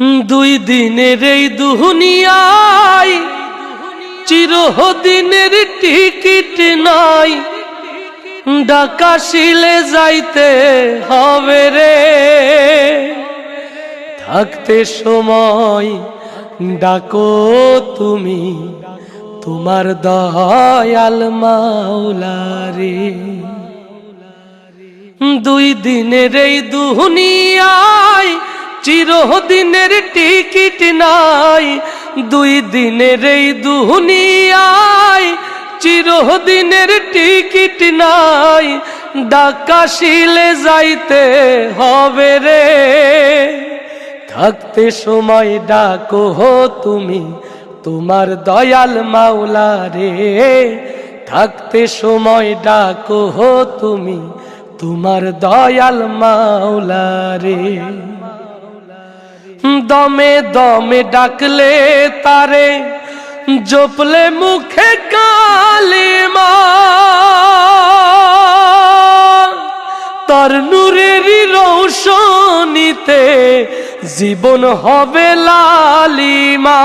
দুই দিনের এই দুনিয়ায় চিরদিনের টিকিট নাই। ডাকাশিলে যাইতে হবে রে। থাকতে সময় ডাকো তুমি, তোমার দয়াল মাওলারে দুই দিনের এই দুনিয়ায় চিরদিনের টিকিট নাই, দুই দিনের এই দুনিয়ায় চিরদিনের টিকিট নাই ডাকাশিলে যাইতে হবে রে। থাকতে সময় ডাকো তুমি, তোমার দয়াল মাওলা রে। থাকতে সময় ডাকো তুমি, তোমার দয়াল মাওলা রে। দমে দমে ডাকলে তারে, জপলে মুখে কালিমা। তার নূরেরই রৌশনীতে জীবন হবে লালিমা।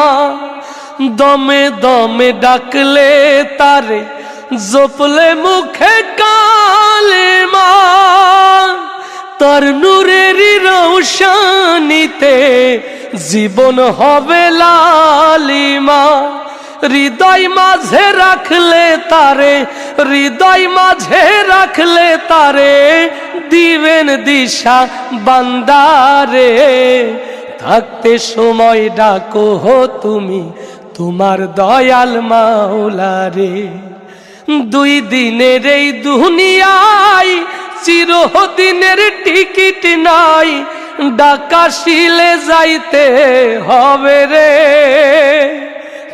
দমে দমে ডাকলে তারে, জপলে মুখে কালিমা। তার নূরেরই রৌশনীতে জীবন হবে লালিমা। হৃদয় মাঝে রাখলে তারে, হৃদয় মাঝে রাখলে তারে, দিবেন দিশা বান্দারে। থাকতে সময় ডাকো হো তুমি, তোমার দয়াল মাওলারে। দুই দিনের এই দুনিয়ায়, চিরদিনের টিকিট নাই ডাকাশিলে যাইতে হবে রে।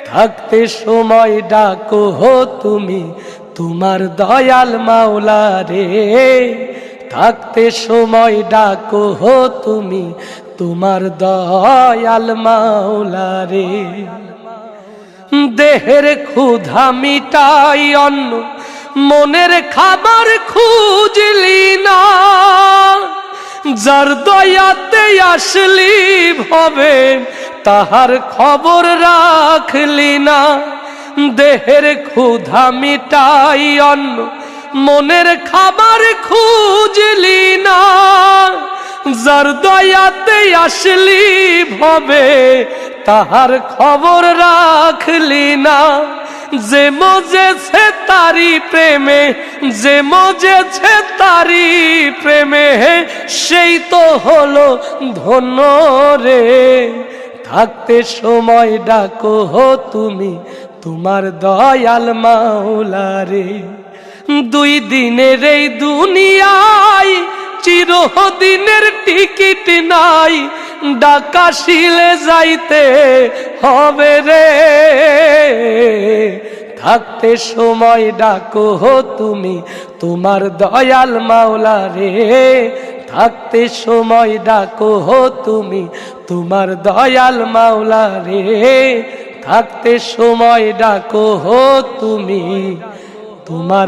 থাকতে সময় ডাকো হো তুমি, তোমার দয়াল মাওলা রে। থাকতে সময় ডাকো হো তুমি, তোমার দয়াল মাওলা রে। দেহের ক্ষুধা মিটাই অন্ন, মনের খাবার খুঁজলি যার দয়াতে আসলি হবে, তাহার খবর রাখলি না। দেহের ক্ষুধা মিটাই অন্ন, মনের খাবার খুঁজলি না। যার দয়াতে আসলি হবে, তাহার খবর রাখলি না। যে মজেছে তারি প্রেমে, যে মজেছে তারি প্রেমে, সেই তো হলো ধন্য রে। থাকতে সময় ডাকো হো তুমি, তোমার দয়াল মাওলা রে। দুই দিনের এই দুনিয়ায়, চিরদিনের টিকিট নাই ডাকাশিলে যাইতে হবে রে। থাকতে সময় ডাকো হো তুমি, তোমার দয়াল মাওলা রে। থাকতে সময় ডাকো হো তুমি, তোমার দয়াল মাওলা রে। থাকতে সময় ডাকো হো তুমি, তোমার